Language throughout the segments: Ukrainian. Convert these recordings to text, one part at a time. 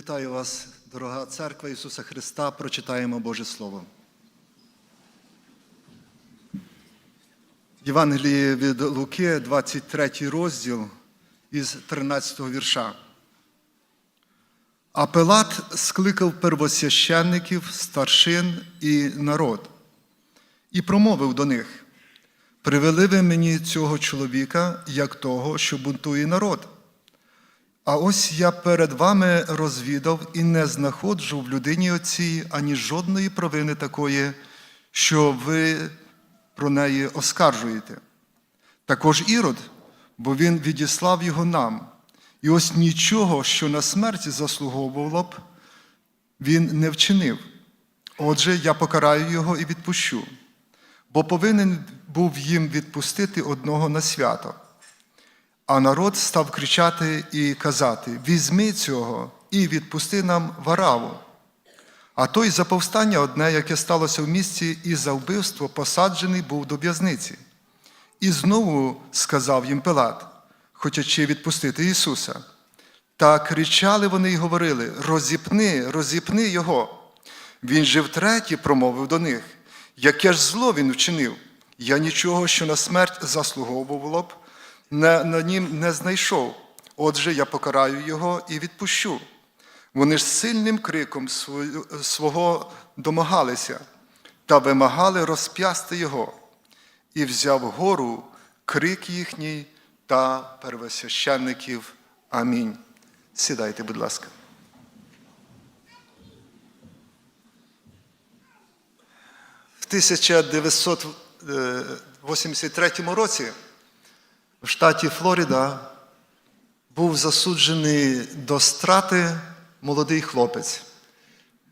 Вітаю вас, дорога церква Ісуса Христа. Прочитаємо Боже Слово. Євангеліє від Луки, 23 розділ із 13 вірша. А Пилат скликав первосвященників, старшин і народ і промовив до них: Привели ви мені цього чоловіка, як того, що бунтує народ. А ось я перед вами розвідав і не знаходжу в людині оцій ані жодної провини такої, що ви про неї оскаржуєте. Також Ірод, бо він відіслав його нам, і ось нічого, що на смерть заслуговувало б, він не вчинив. Отже, я покараю його і відпущу, бо повинен був їм відпустити одного на свято. А народ став кричати і казати: Візьми цього і відпусти нам вараву. А той за повстання одне, яке сталося в місті, і за вбивство посаджений був до в'язниці. І знову сказав їм Пилат, хочучи відпустити Ісуса. Та кричали вони й говорили: Розіпни, розіпни Його. Він же втретє промовив до них, яке ж зло він вчинив. Я нічого, що на смерть заслуговувало б, на, на нім не знайшов. Отже, я покараю його і відпущу. Вони ж сильним криком свого домагалися та вимагали розп'ясти його, і взяв гору крик їхній та первосвященників. Амінь. Сідайте, будь ласка. В 1983 році в штаті Флорида був засуджений до страти молодий хлопець.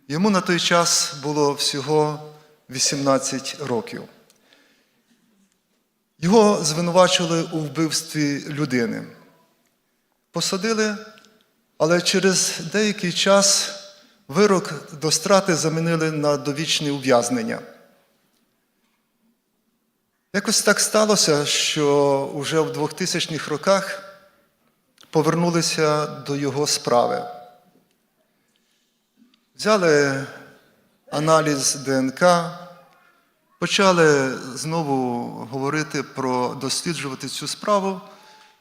Йому на той час було всього 18 років. Його звинувачили у вбивстві людини. Посадили, але через деякий час вирок до страти замінили на довічне ув'язнення. Якось так сталося, що уже в 2000-х роках повернулися до його справи. Взяли аналіз ДНК, почали знову говорити про досліджувати цю справу,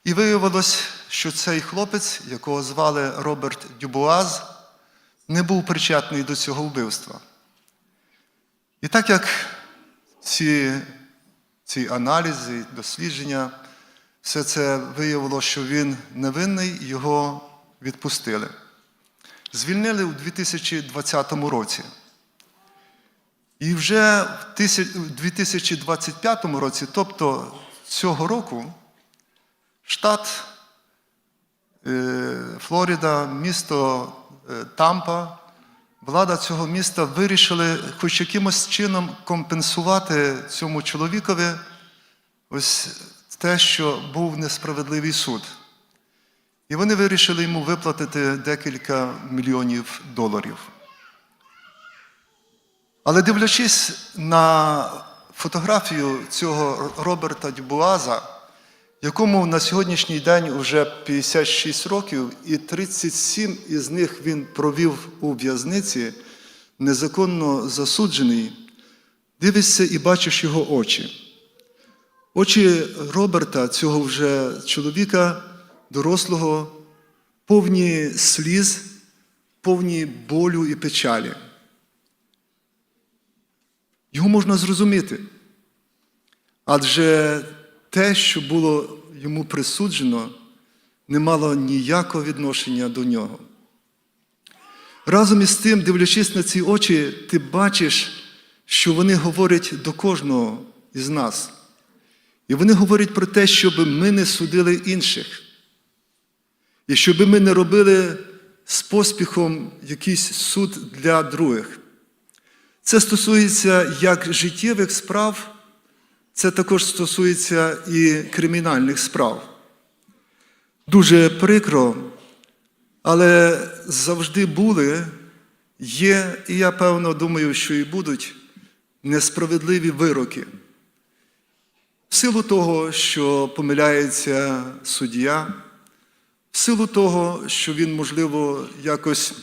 і виявилось, що цей хлопець, якого звали Роберт Дюбуаз, не був причетний до цього вбивства. І так як ці, ці аналізи, дослідження, все це виявило, що він невинний, його відпустили. Звільнили у 2020 році. І вже в 2025 році, тобто цього року, штат е, Флорида, місто е, Тампа, влада цього міста вирішили хоч якимось чином компенсувати цьому чоловікові ось те, що був несправедливий суд. І вони вирішили йому виплатити декілька мільйонів доларів. Але дивлячись на фотографію цього Роберта Дюбуаза, якому на сьогоднішній день вже 56 років, і 37 із них він провів у в'язниці, незаконно засуджений, дивишся і бачиш його очі. Очі Роберта, цього вже чоловіка, дорослого, повні сліз, повні болю і печалі. Його можна зрозуміти. Адже те, що було йому присуджено, не мало ніякого відношення до нього. Разом із тим, дивлячись на ці очі, ти бачиш, що вони говорять до кожного із нас. І вони говорять про те, щоб ми не судили інших. І щоб ми не робили з поспіхом якийсь суд для других. Це стосується як життєвих справ, це також стосується і кримінальних справ. Дуже прикро, але завжди були, є, і я певно думаю, що і будуть несправедливі вироки. В силу того, що помиляється суддя, в силу того, що він, можливо, якось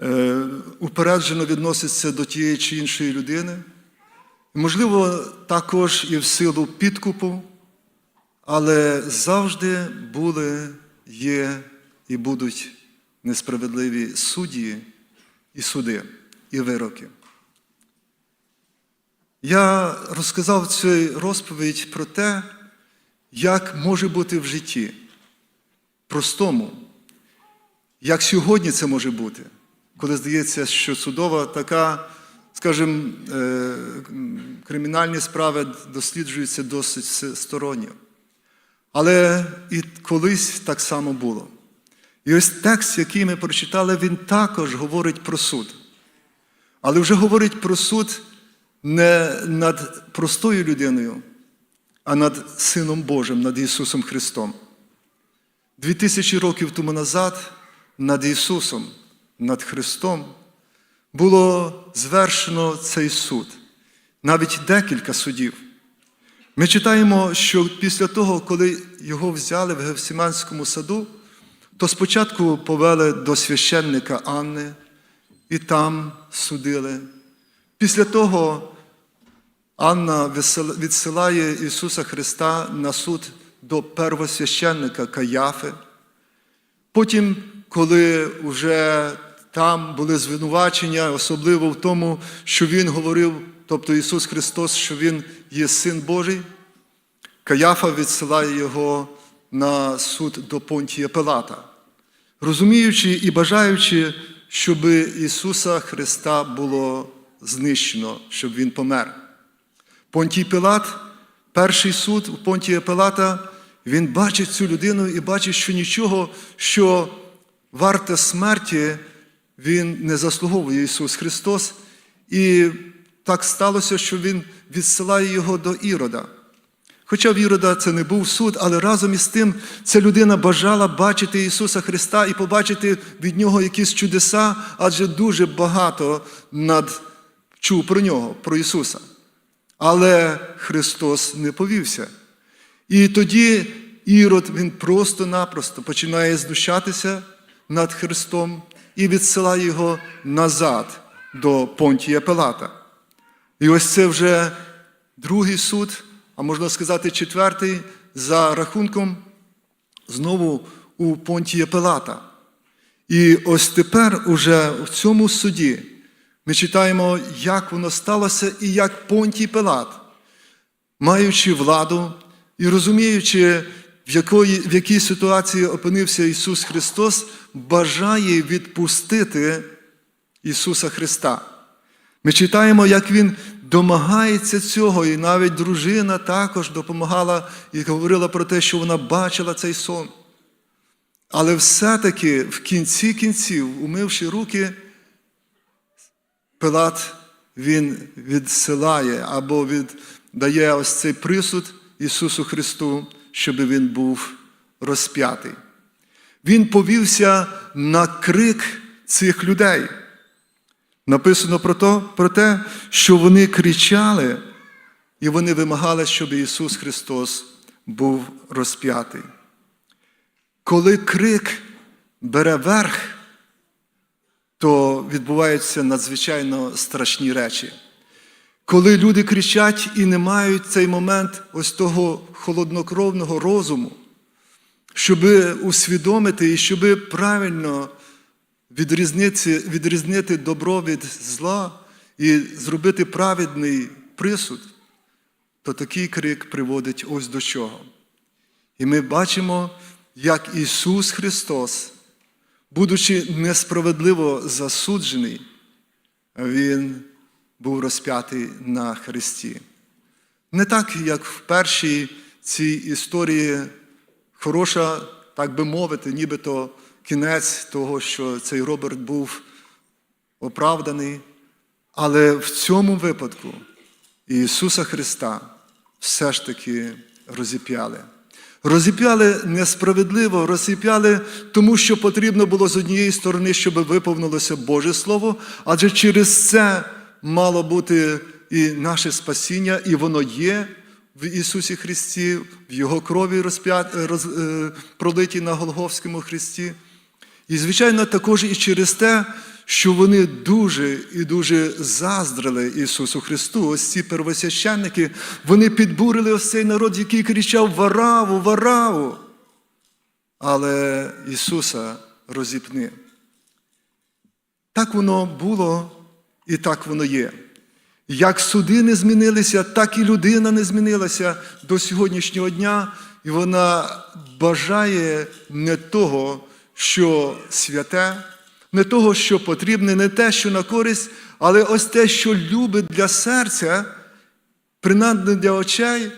е, упереджено відноситься до тієї чи іншої людини. Можливо, також і в силу підкупу, але завжди були, є і будуть несправедливі судді і суди, і вироки. Я розказав цю розповідь про те, як може бути в житті простому, як сьогодні це може бути, коли здається, що судова така, скажімо, е, кримінальні справи досліджуються досить сторонньо. Але і колись так само було. І ось текст, який ми прочитали, він також говорить про суд. Але вже говорить про суд не над простою людиною, а над Сином Божим, над Ісусом Христом. Дві тисячі років тому назад над Ісусом, над Христом було звершено цей суд, навіть декілька судів. Ми читаємо, що після того, коли його взяли в Гевсиманському саду, то спочатку повели до священника Анни і там судили. Після того Анна відсилає Ісуса Христа на суд до первосвященника Каяфи. Потім, коли вже там були звинувачення, особливо в тому, що Він говорив, тобто Ісус Христос, що Він є Син Божий, Каяфа відсилає Його на суд до Понтія Пилата, розуміючи і бажаючи, щоб Ісуса Христа було знищено, щоб Він помер. Понтій Пилат, перший суд у Понтія Пилата, він бачить цю людину і бачить, що нічого, що варте смерті, він не заслуговує Ісус Христос. І так сталося, що Він відсилає його до Ірода. Хоча в Ірода це не був суд, але разом із тим ця людина бажала бачити Ісуса Христа і побачити від Нього якісь чудеса, адже дуже багато над... чув про нього, про Ісуса. Але Христос не повівся. І тоді Ірод він просто-напросто починає здущатися над Христом і відсилає його назад до Понтія Пилата. І ось це вже другий суд, а можна сказати, четвертий, за рахунком знову у Понтія Пилата. І ось тепер уже в цьому суді. Ми читаємо, як воно сталося і як Понтій Пилат, маючи владу і розуміючи, в якої, в якій ситуації опинився Ісус Христос, бажає відпустити Ісуса Христа. Ми читаємо, як Він домагається цього, і навіть дружина також допомагала і говорила про те, що вона бачила цей сон. Але все-таки в кінці кінців, умивши руки, Пилат він відсилає або віддає ось цей присуд Ісусу Христу, щоб Він був розп'ятий. Він повівся на крик цих людей. Написано про, то, про те, що вони кричали, і вони вимагали, щоб Ісус Христос був розп'ятий. Коли крик бере верх, то відбуваються надзвичайно страшні речі. Коли люди кричать і не мають цей момент ось того холоднокровного розуму, щоб усвідомити і щоб правильно відрізнити, відрізнити добро від зла і зробити праведний присуд, то такий крик приводить ось до чого. І ми бачимо, як Ісус Христос будучи несправедливо засуджений, Він був розп'ятий на Христі. Не так, як в першій цій історії хороша, так би мовити, нібито кінець того, що цей Роберт був оправданий. Але в цьому випадку Ісуса Христа все ж таки розіп'яли. Розіп'яли несправедливо, розіп'яли, тому що потрібно було з однієї сторони, щоб виповнилося Боже Слово, адже через це мало бути і наше спасіння, і воно є в Ісусі Христі, в Його крові. Е, пролитій на Голговському Христі. І, звичайно, також і через те, що вони дуже і дуже заздрили Ісусу Христу. Ось ці первосвященники, вони підбурили ось цей народ, який кричав Вараву, Вараву. Але Ісуса розіпни. Так воно було і так воно є. Як суди не змінилися, так і людина не змінилася до сьогоднішнього дня, і вона бажає не того, що святе, не того, що потрібне, не те, що на користь, але ось те, що любить для серця, принадне для очей,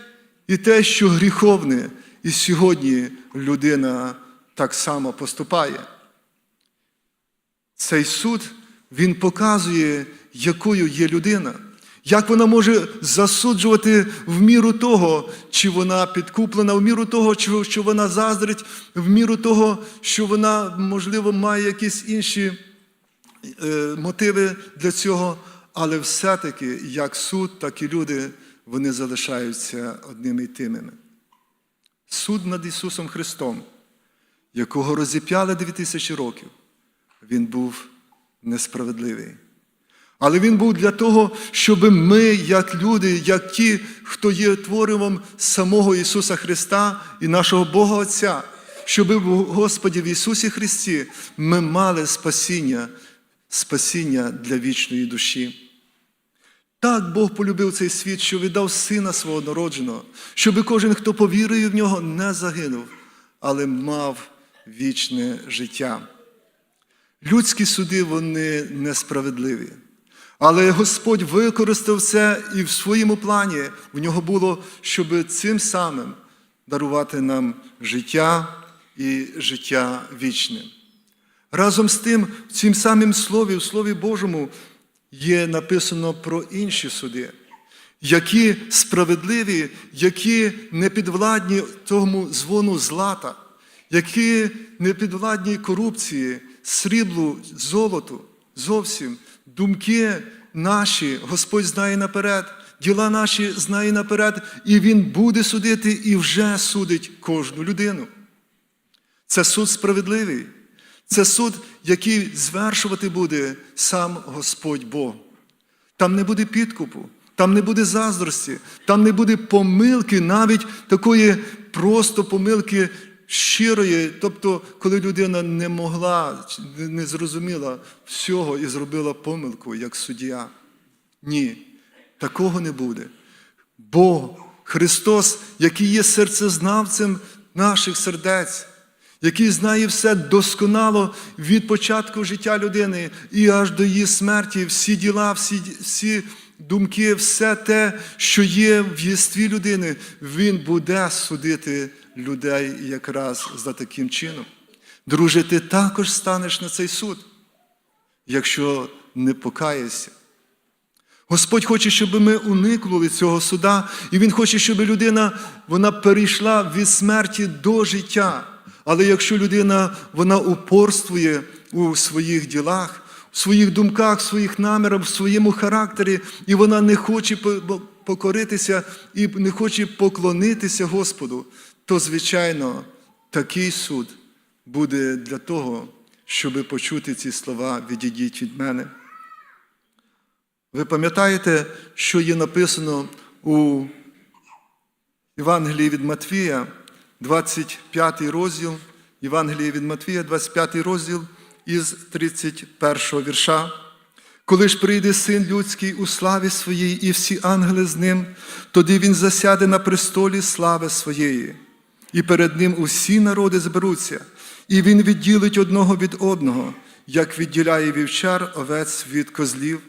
і те, що гріховне. І сьогодні людина так само поступає. Цей суд він показує, якою є людина, як вона може засуджувати в міру того, чи вона підкуплена, в міру того, що вона заздрить, в міру того, що вона, можливо, має якісь інші е, мотиви для цього, але все-таки як суд, так і люди вони залишаються одними й тими. Суд над Ісусом Христом, якого розіп'яли 2000 років, він був несправедливий. Але він був для того, щоб ми, як люди, як ті, хто є творивом самого Ісуса Христа і нашого Бога Отця, щоб в Господі в Ісусі Христі ми мали спасіння, спасіння для вічної душі. Так Бог полюбив цей світ, що віддав Сина свого народженого, щоб кожен, хто повірує в нього, не загинув, але мав вічне життя. Людські суди вони несправедливі. Але Господь використав це і в своєму плані в нього було, щоб цим самим дарувати нам життя і життя вічне. Разом з тим, в цім самим слові, в Слові Божому, є написано про інші суди, які справедливі, які не підвладні тому дзвону злата, які не підвладні корупції, сріблу, золоту, зовсім думки наші, Господь знає наперед, діла наші знає наперед, і Він буде судити і вже судить кожну людину. Це суд справедливий. Це суд, який звершувати буде сам Господь Бог. Там не буде підкупу, там не буде заздрості, там не буде помилки, навіть такої просто помилки щирої, тобто, коли людина не могла, не зрозуміла всього і зробила помилку як суддя. Ні, такого не буде. Бо Христос, який є серцезнавцем наших сердець, який знає все досконало від початку життя людини і аж до її смерті, всі діла, всі, всі думки, все те, що є в єстві людини, Він буде судити людей якраз за таким чином. Друже, ти також станеш на цей суд, якщо не покаєшся. Господь хоче, щоб ми уникнули цього суда, і Він хоче, щоб людина вона перейшла від смерті до життя. Але якщо людина вона упорствує у своїх ділах, в своїх думках, в своїх намірах, в своєму характері, і вона не хоче покоритися і не хоче поклонитися Господу, то, звичайно, такий суд буде для того, щоб почути ці слова відійдіть від мене. Ви пам'ятаєте, що є написано у Євангелії від Матвія, 25 розділ, Євангелія від Матвія, 25 розділ із 31 вірша. Коли ж прийде син людський у славі своїй і всі ангели з ним, тоді він засяде на престолі слави своєї, і перед ним усі народи зберуться, і він відділить одного від одного, як відділяє вівчар овець від козлів.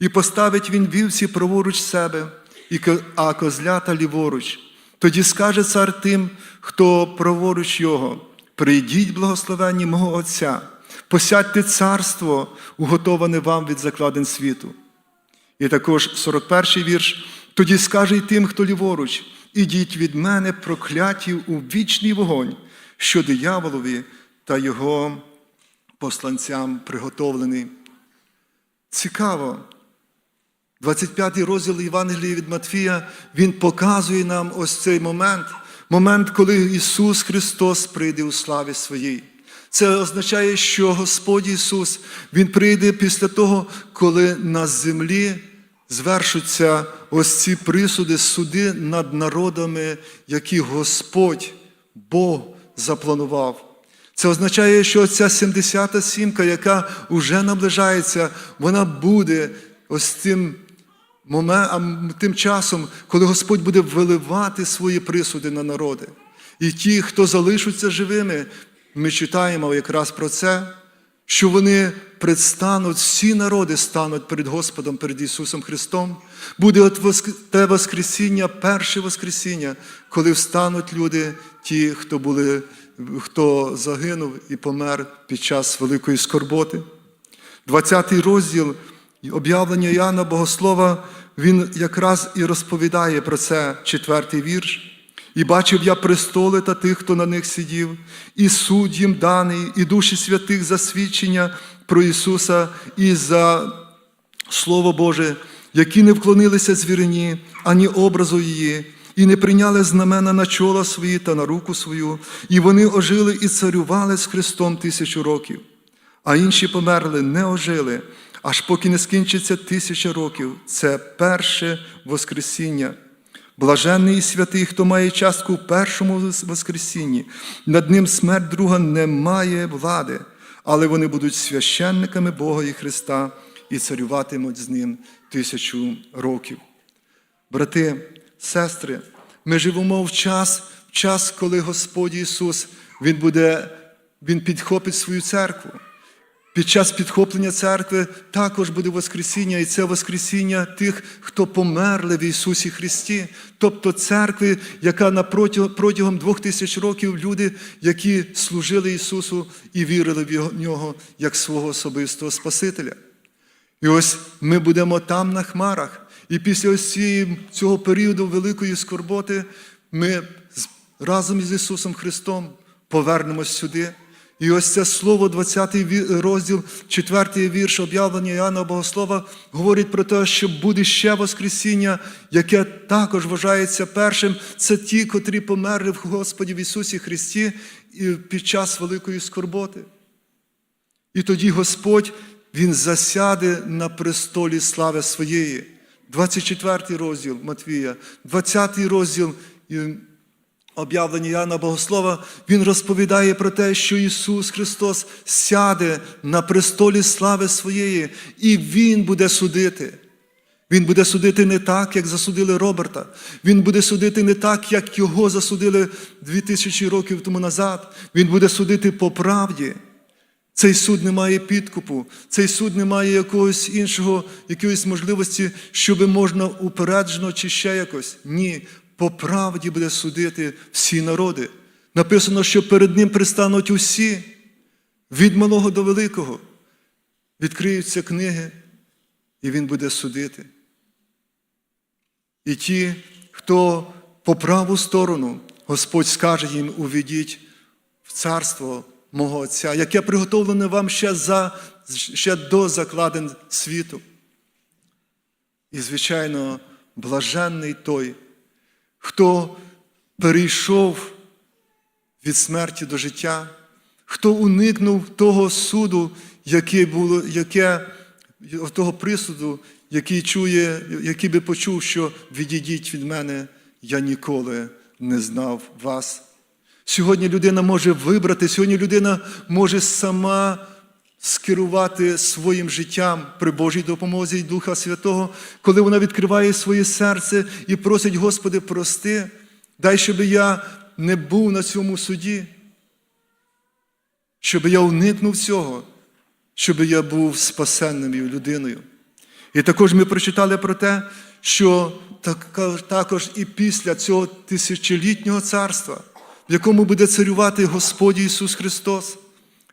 І поставить він вівці праворуч себе, а козлята ліворуч. Тоді скаже цар тим, хто праворуч його: прийдіть, благословенні мого Отця, посядьте царство, уготоване вам від закладин світу. І також 41 й вірш. Тоді скаже й тим, хто ліворуч, ідіть від мене, прокляті у вічний вогонь, що дияволові та його посланцям приготовлений. Цікаво. 25 розділ Євангелії від Матфія, Він показує нам ось цей момент, момент, коли Ісус Христос прийде у славі своїй. Це означає, що Господь Ісус Він прийде після того, коли на землі звершуться ось ці присуди, суди над народами, які Господь Бог запланував. Це означає, що ця 70-та сімка, яка вже наближається, вона буде ось тим моментом, тим часом, коли Господь буде виливати свої присуди на народи. І ті, хто залишаться живими, ми читаємо якраз про це, що вони предстануть, всі народи стануть перед Господом, перед Ісусом Христом. Буде от те Воскресіння, перше Воскресіння, коли встануть люди, ті, хто були, хто загинув і помер під час великої скорботи. 20 розділ об'явлення Іоанна Богослова, він якраз і розповідає про це, четвертий вірш. І бачив я престоли та тих, хто на них сидів, і суд їм даний, і душі святих за свідчення про Ісуса і за Слово Боже, які не вклонилися звірині, ані образу її, і не прийняли знамена на чола свої та на руку свою, і вони ожили і царювали з Христом тисячу років а інші померли, не ожили, аж поки не скінчиться тисяча років. Це перше Воскресіння. Блаженний і святий, хто має частку в першому Воскресінні. Над ним смерть друга не має влади, але вони будуть священниками Бога і Христа і царюватимуть з ним тисячу років. Брати, сестри, ми живемо в час, в час, коли Господь Ісус Він буде, Він підхопить свою церкву. Під час підхоплення церкви також буде Воскресіння, і це Воскресіння тих, хто померли в Ісусі Христі, тобто церкви, яка на протягом, двох тисяч років люди, які служили Ісусу і вірили в Нього як свого особистого Спасителя. І ось ми будемо там на хмарах. І після ось цього періоду великої скорботи ми разом із Ісусом Христом повернемось сюди. І ось це слово, 20 розділ, 4 вірш об'явлення Іоанна Богослова говорить про те, що буде ще Воскресіння, яке також вважається першим. Це ті, котрі померли в Господі в Ісусі Христі під час великої скорботи. І тоді Господь Він засяде на престолі слави своєї. 24 розділ Матвія, 20 розділ об'явлення Яна Богослова, він розповідає про те, що Ісус Христос сяде на престолі слави своєї, і Він буде судити. Він буде судити не так, як засудили Роберта. Він буде судити не так, як його засудили 2000 років тому назад. Він буде судити по правді. Цей суд не має підкупу, цей суд не має якогось іншого, якоїсь можливості, щоб можна упереджено чи ще якось. Ні, по правді буде судити всі народи. Написано, що перед ним пристануть усі, від малого до великого. Відкриються книги, і він буде судити. І ті, хто по праву сторону, Господь скаже їм, уведіть в царство мого Отця, яке приготовлене вам ще, за, ще до закладин світу. І, звичайно, блаженний той, хто перейшов від смерті до життя, хто уникнув того суду, яке було, яке, того присуду, який чує, який би почув, що відійдіть від мене, я ніколи не знав вас. Сьогодні людина може вибрати, сьогодні людина може сама скерувати своїм життям при Божій допомозі і Духа Святого, коли вона відкриває своє серце і просить, Господи, прости, дай, щоб я не був на цьому суді, щоб я уникнув цього, щоб я був спасенною людиною. І також ми прочитали про те, що також і після цього тисячолітнього царства, в якому буде царювати Господь Ісус Христос,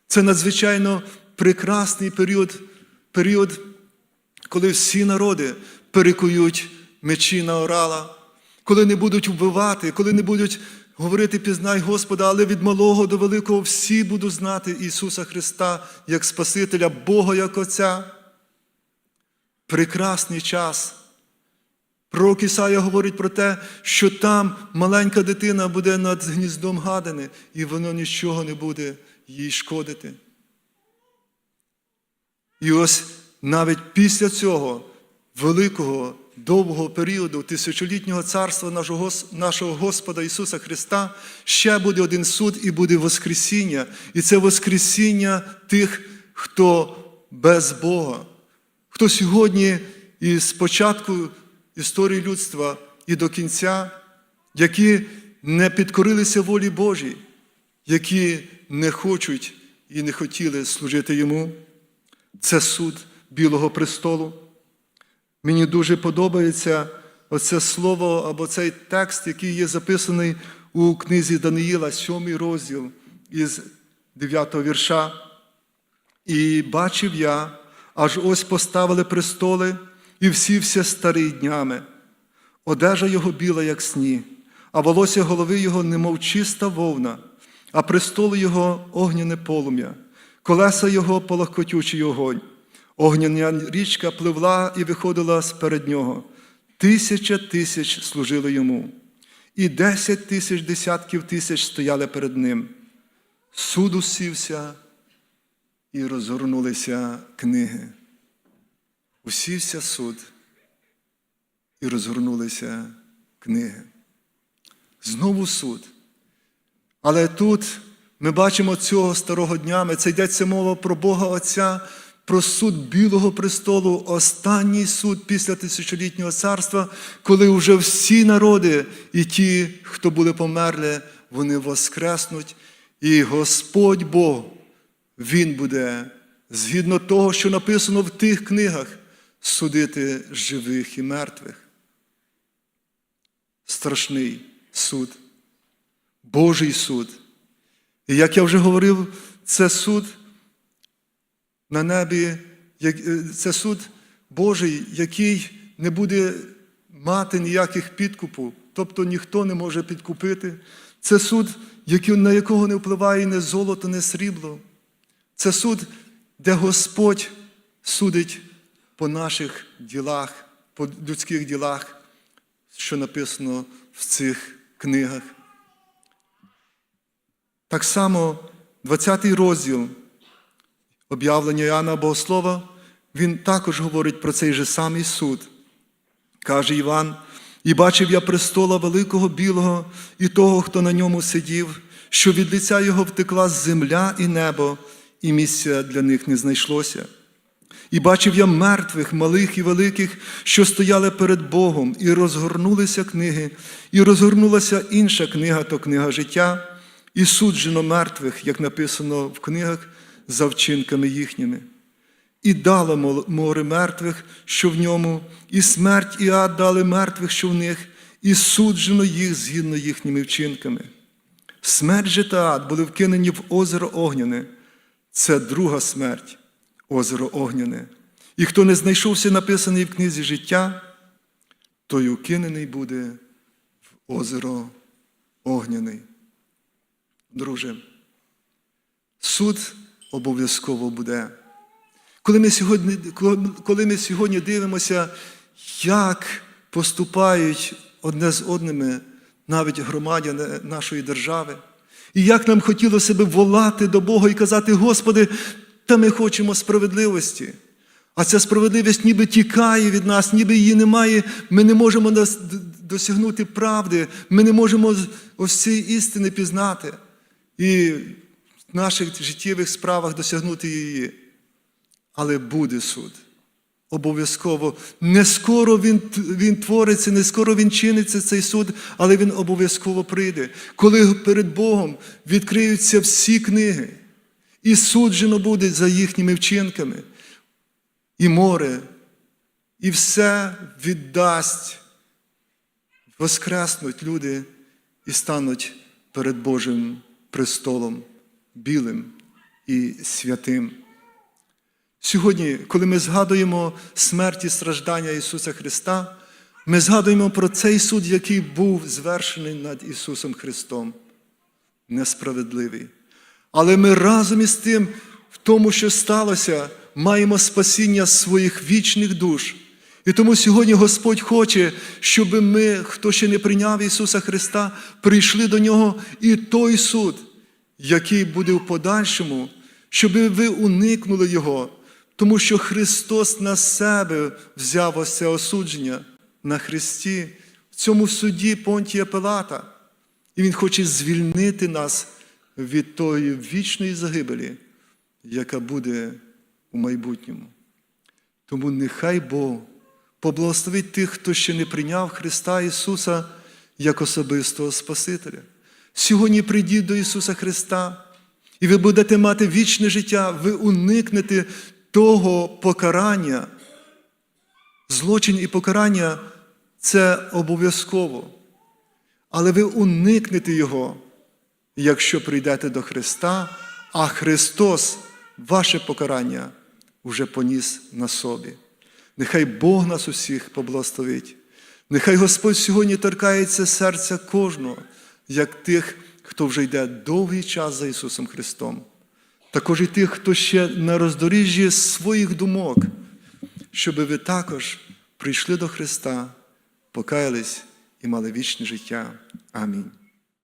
це надзвичайно прекрасний період, період, коли всі народи перекують мечі на орала, коли не будуть вбивати, коли не будуть говорити пізнай Господа, але від малого до великого всі будуть знати Ісуса Христа як Спасителя, Бога як Отця. Прекрасний час. Пророк Ісая говорить про те, що там маленька дитина буде над гніздом гадини, і воно нічого не буде їй шкодити. І ось навіть після цього великого довгого періоду тисячолітнього царства нашого, нашого Господа Ісуса Христа ще буде один суд і буде Воскресіння. І це Воскресіння тих, хто без Бога, хто сьогодні і з початку історії людства і до кінця, які не підкорилися волі Божій, які не хочуть і не хотіли служити Йому. Це суд Білого престолу. Мені дуже подобається оце слово або цей текст, який є записаний у книзі Даниїла, сьомий розділ із 9 вірша. І бачив я, аж ось поставили престоли, і всівся старий днями. Одежа його біла, як сні, а волосся голови його, немов чиста вовна, а престоли його огняне полум'я, колеса його полохкотючий огонь. Огняна річка пливла і виходила сперед нього. Тисяча тисяч служили йому, і десять тисяч десятків тисяч стояли перед ним. Суд усівся, і розгорнулися книги. Усівся суд, і розгорнулися книги. Знову суд. Але тут ми бачимо цього старого днями, це йдеться мова про Бога Отця, про суд Білого престолу, останній суд після тисячолітнього царства, коли вже всі народи і ті, хто були померли, вони воскреснуть, і Господь Бог, Він буде, згідно того, що написано в тих книгах, судити живих і мертвих. Страшний суд, Божий суд. І як я вже говорив, це суд на небі, е, це суд Божий, який не буде мати ніяких підкупу, тобто ніхто не може підкупити. Це суд, на якого не впливає ні золото, ні срібло. Це суд, де Господь судить по наших ділах, по людських ділах, що написано в цих книгах. Так само 20 розділ об'явлення Іоанна Богослова, він також говорить про цей же самий суд. Каже Іван, і бачив я престола великого білого і того, хто на ньому сидів, що від лиця його втекла земля і небо, і місця для них не знайшлося. І бачив я мертвих, малих і великих, що стояли перед Богом, і розгорнулися книги, і розгорнулася інша книга, то книга життя, і суджено мертвих, як написано в книгах, за вчинками їхніми. І дало море мертвих, що в ньому, і смерть і ад дали мертвих, що в них, і суджено їх згідно їхніми вчинками. Смерть же та ад були вкинені в озеро Огняне. Це друга смерть, озеро Огняне. І хто не знайшовся написаний в книзі життя, той укинений буде в озеро Огняний. Друже, суд обов'язково буде. Коли ми сьогодні, коли ми сьогодні дивимося, як поступають одне з одними навіть громадяни нашої держави, і як нам хотілося би волати до Бога і казати, Господи, та ми хочемо справедливості. А ця справедливість ніби тікає від нас, ніби її немає, ми не можемо досягнути правди, ми не можемо ось цієї істини пізнати і в наших життєвих справах досягнути її. Але буде суд. Обов'язково. Не скоро він, він твориться, не скоро він чиниться цей суд, але він обов'язково прийде. Коли перед Богом відкриються всі книги, і суджено буде за їхніми вчинками, і море, і все віддасть, воскреснуть люди і стануть перед Божим престолом, білим і святим. Сьогодні, коли ми згадуємо смерть і страждання Ісуса Христа, ми згадуємо про цей суд, який був звершений над Ісусом Христом. Несправедливий. Але ми разом із тим, в тому, що сталося, маємо спасіння своїх вічних душ. І тому сьогодні Господь хоче, щоб ми, хто ще не прийняв Ісуса Христа, прийшли до Нього і той суд, який буде в подальшому, щоб ви уникнули його, тому що Христос на себе взяв ось це осудження на Христі, в цьому суді Понтія Пилата. І Він хоче звільнити нас від тої вічної загибелі, яка буде у майбутньому. Тому нехай Бог поблагословить тих, хто ще не прийняв Христа Ісуса як особистого Спасителя. Сьогодні прийдіть до Ісуса Христа, і ви будете мати вічне життя, ви уникнете того покарання. Злочин і покарання це обов'язково. Але ви уникнете Його, якщо прийдете до Христа, а Христос ваше покарання вже поніс на собі. Нехай Бог нас усіх поблагословить. Нехай Господь сьогодні торкається серця кожного, як тих, хто вже йде довгий час за Ісусом Христом, також і тих, хто ще на роздоріжжі своїх думок, щоб ви також прийшли до Христа, покаялись і мали вічне життя. Амінь.